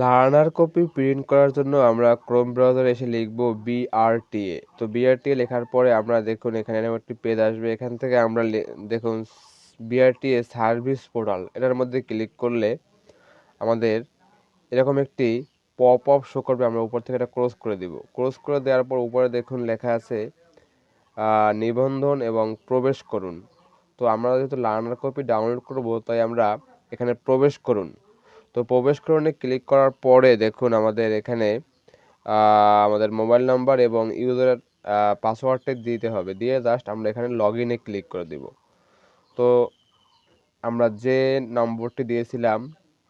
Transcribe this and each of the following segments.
Learner copy print করার জন্য আমরা ক্রোম ব্রাউজারে এসে লিখব বিআরটিএ তো বিআরটিএ লেখার পরে আমরা দেখুন এখানে একটি পেজ আসবে। এখান থেকে আমরা দেখুন বিআরটিএ সার্ভিস পোর্টাল এটার মধ্যে ক্লিক করলে আমাদের এরকম একটি পপ আপ শো করবে। আমরা উপর থেকে এটা ক্রস করে দিব। ক্রস করে দেওয়ার পর উপরে দেখুন লেখা আছে নিবন্ধন এবং প্রবেশ করুন। তো আমরা যেহেতু লার্নার কপি ডাউনলোড করব, তাই আমরা এখানে প্রবেশ করুন। তো প্রবেশ করণে ক্লিক করার পরে দেখুন আমাদের এখানে আমাদের মোবাইল নাম্বার এবং ইউজারের পাসওয়ার্ডটা দিতে হবে। দিয়ে জাস্ট আমরা এখানে লগ ইনে ক্লিক করে দিব। তো আমরা যে নম্বরটি দিয়েছিলাম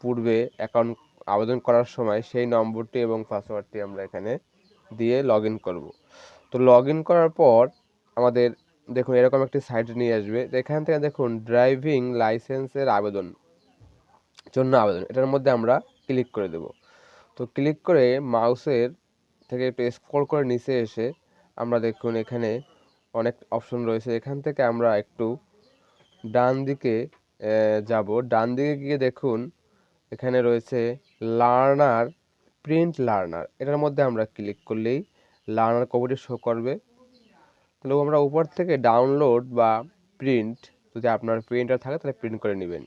পূর্বে অ্যাকাউন্ট আবেদন করার সময়, সেই নম্বরটি এবং পাসওয়ার্ডটি আমরা এখানে দিয়ে লগ ইন করব। তো লগ ইন করার পর আমাদের, দেখুন এরকম একটি সাইট নিয়ে আসবে। এখান থেকে দেখুন, ড্রাইভিং লাইসেন্সের আবেদন। জন্য আবেদন। এটার মধ্যে আমরা ক্লিক করে দেব। তো ক্লিক করে মাউসের থেকে একটু স্ক্রল করে নিচে এসে আমরা দেখুন এখানে অনেক অপশন রয়েছে। এখান থেকে আমরা একটু ডান দিকে যাব। ডান দিকে গিয়ে দেখুন এখানে রয়েছে লার্নার প্রিন্ট লার্নার এটার মধ্যে আমরা ক্লিক করলেই লার্নার কপিটি শো করবে। তাহলে আমরা উপর থেকে ডাউনলোড বা প্রিন্ট যদি আপনার প্রিন্টার থাকে তাহলে প্রিন্ট করে নেবেন।